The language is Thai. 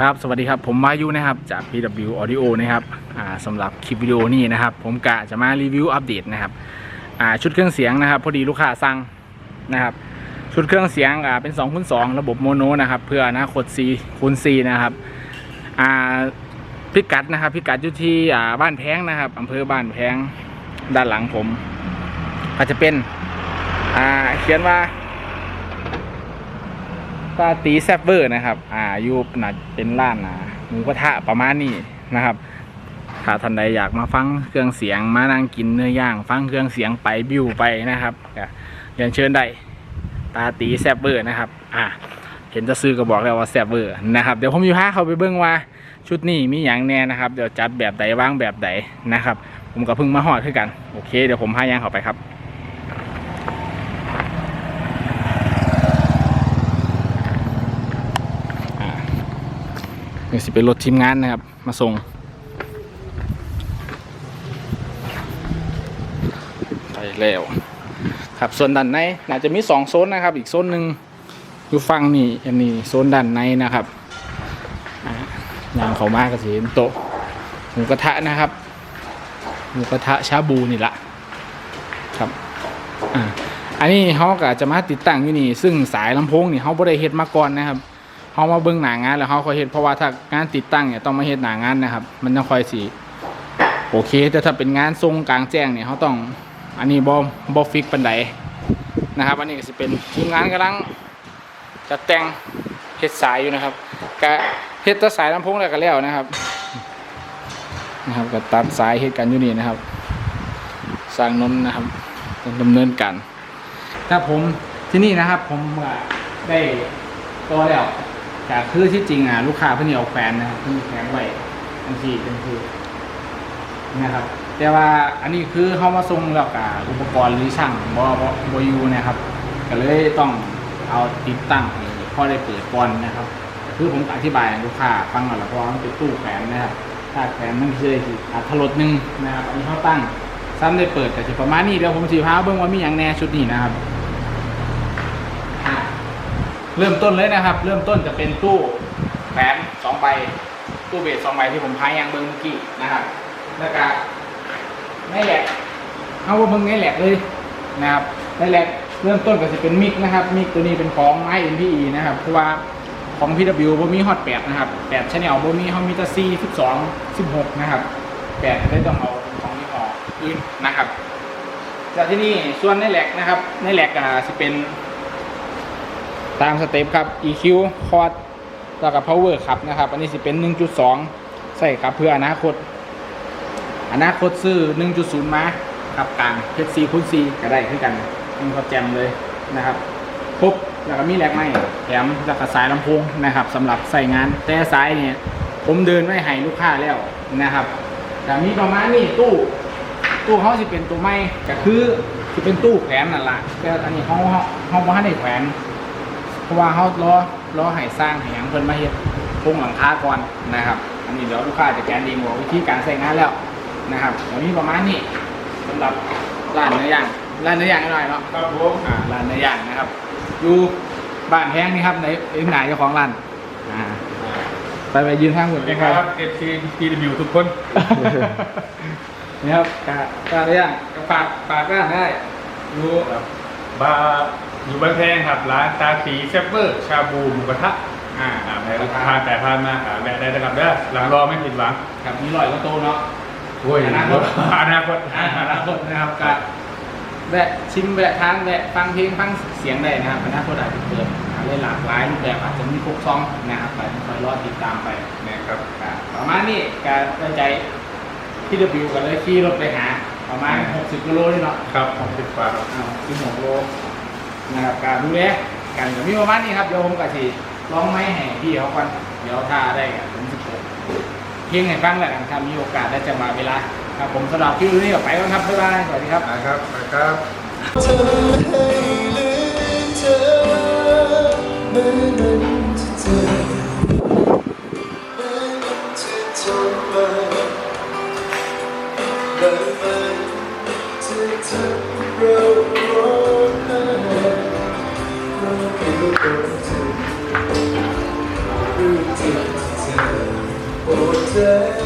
ครับสวัสดีครับผมมายุนะครับจาก PW Audio นะครับสำหรับคลิปวิดีโอนี้นะครับ ผมกะจะมารีวิวอัปเดตนะครับชุดเครื่องเสียงนะครับ พอดีลูกค้าสั่งนะครับ ชุดเครื่องเสียงเป็น2คูณ2ระบบโมโนนะครับ เพื่ออนาคต4คูณ4นะครับพิกัดนะครับ พิกัดอยู่ที่บ้านแพงนะครับอำเภอบ้านแพงด้านหลังผมก็จจะเป็นเขียนว่า ตาตีแซบเวอร์นะครับ อ่าอยู่น่าเป็นร้านอ่าหมูกระทะประมาณนี้นะครับ ถ้าท่านใดอยากมาฟังเครื่องเสียงมานั่งกินเนื้อย่างฟังเครื่องเสียงไปบิวไปนะครับเรียนเชิญได้ตาตีแซบเวอร์นะครับ อ่าเห็นจะซื้อก็บอกแล้วว่าแซบเวอร์นะครับ เดี๋ยวผมอยู่ห้าเขาไปเบิ้งว่า ชุดนี้มีอย่างแน่นะครับ เดี๋ยวจัดแบบใดว่างแบบใดนะครับ ผมก็เพิ่งมาหอดขึ้นกัน โอเค เดี๋ยวผมพาย่างเขาไปครับ นี่สิเป็นรถทีมงานนะครับ มาส่งไปแล้วครับส่วนด้านในน่าจะมีสองโซนนะครับ อีกโซนหนึ่งอยู่ฝั่งนี่อันนี้โซนด้านในนะครับอย่างเขามากก็สิเห็นโต๊ะหมูกระทะนะครับหมูกระทะชาบูนี่ละครับอ่าอันนี้เขาก็จะมาติดตั้งอยู่นี่ ซึ่งสายลำโพงนี่เขาบ่ได้เฮ็ดมาก่อนนะครับ เขามาเบิ่งหนางานแล้วเขาค่อยเฮ็ดเพราะว่าถ้างานติดตั้งเนี่ยต้องมาเฮ็ดหนางานนะครับ มันจะค่อยสีโอเค แต่ถ้าเป็นงานทรงกลางแจ้งเนี่ยเขาต้องอันนี้บอบอฟิกปันไดนะครับ อันนี้ก็จะเป็นทีมงานกำลังจัดแต่งเฮ็ดสายอยู่นะครับกะเฮ็ดตัสายลำโพงแล้วก็แล้วนะครับนะครับก็ตัดสายเฮ็ดกันอยู่นี่นะครับ สร้างนนนะครับต้องดำเนินการถ้าผมที่นี่นะครับ ผมได้ก็แล้ว แต่คือที่จริงอะลูกค้าเพิ่นนี่เอาแฟนนะครับเพิ่นแขวนไว้ทันทีทันทีนะครับ แต่ว่าอันนี้คือเขามาส่งแล้วกับอุปกรณ์หรือช่างบอบอบอยูนะครับ ก็เลยต้องเอาติดตั้งให้พอได้เปิดก่อนนะครับ คือผมอธิบายลูกค้าฟังก่อนละเพราะว่ามันเป็นตู้แขวนนะครับถ้าแขวนมันคือสิอัตลดหนึ่งนะครับอันนี้เขาตั้งซ้ำได้เปิดแต่สิประมาณนี้เดี๋ยวผมสีพาเบิ่งว่ามีอย่างแน่ชุดนี้นะครับ เริ่มต้นเลยนะครับ เริ่มต้นจะเป็นตู้แขวนสองใบ ตู้เบสสองใบที่ผมพายยางเบิ้งเมื่อกี้นะครับแล้วก็ไม่แหลกเอาว่าเบิ้งไม่แหลกเลยนะครับไม่แหลกเริ่มต้นก็จะเป็นมิกนะครับ มิกตัวนี้เป็นของไม้ NPE นะครับเพราะว่าของ PW บ่มีฮอต8นะครับ8ชแนลบ่มีเขามีแต่4 12 16 นะครับ8เลยต้องเอาของยี่ห้ออื่นนะครับจากที่นี่ส่วนในแหลกนะครับในแหลกอะจะเป็น ตามสเต็ปครับ EQ คอร์ดแล้วก็ power ครับนะครับ อันนี้สิเป็น 1.2 ใส่ครับเพื่ออนาคต อนาคตซื้อ 1.0 มาครับกลางเพชรซีคูณซีก็ได้ขึ้นกันมันก็แจมเลยนะครับปุ๊บแล้วก็มีแหลกไม้แถมแล้วก็สายลำโพงนะครับสำหรับใส่งานแต่สายเนี่ยผมเดินไว้ให้ลูกค้าแล้วนะครับแต่มีประมาณนี้ตู้ ตู้เขาสิเป็นตัวไม้ก็คือสิเป็นตู้แขวนนั่นแหละแต่อันนี้เขาเขาเขาบ่ให้ได้แขวน ราะว่าเขาล้อล้อให้สร้างให้หยังเพิ่นมาเฮ็ดโครงหลังคาก่อนนะครับ อันนี้เดี๋ยวลูกค้าจะแกนเองบอกวิธีการใช้งานแล้วนะครับเดี๋ยวนี้ประมาณนี้สำหรับร้านเนื้อย่างร้านเนื้อย่างหน่อยเนาะครับผมอ่าร้านเนื้อย่างนะครับ อยู่บ้านแพงนี่ครับในเอ็นไหนเจ้าของร้านอ่าไปไปยืนข้างสหุ่วันสกัดีนคครัรับ บ FC TW ทุกคนนี่ครับกาการเนื้อย่างก็ฝากฝากร้านได้ดูบาร์ อยู่บ้านแพงครับร้านตาสีเซฟเวอร์ชาบูหมูกระทะอ่าอ่าในราคาแต่พานมาหาแวะได้นะครับเด้อหลังรอไม่ผิดหวังครับมีลอยก็โตเนาะ โอ้ยอนาคต อนาคตอ่าอนาคตนะครับก็แวะชิมแวะทานแวะฟังเพลงฟังเสียงได้นะครับอนาคตอาจจะเปิดอะไรหลากหลายรูปแบบอาจจะมีครบซองนะครับไปคอยรอติดตามไปนะครับก็ประมาณนี้การได้ใจที่ดบิวกันเลยขี่รถไปหา ประมาณ 60กิโลนี่เนาะครับผมติดฝากครับอ้าว16โล นะครับการดูแลกันก็มีประมาณนี้ครับเดี๋ยวผมก็สิลองไม้ให้พี่เขาก่อนเดี๋ยวถ้าได้กันถึง16เพียงให้ฟังแหละกันครับมีโอกาสได้จะมาเวลาครับผมสำหรับคลิปนี้ก็ไปแล้วครับบ๊ายบายสวัสดีครับนะครับนะครับเธอให้ลืมเธอเมื่อนั้นที่เธอเมื่อนั้นที่เธอมาและมันที่เธอเราร้อง Protect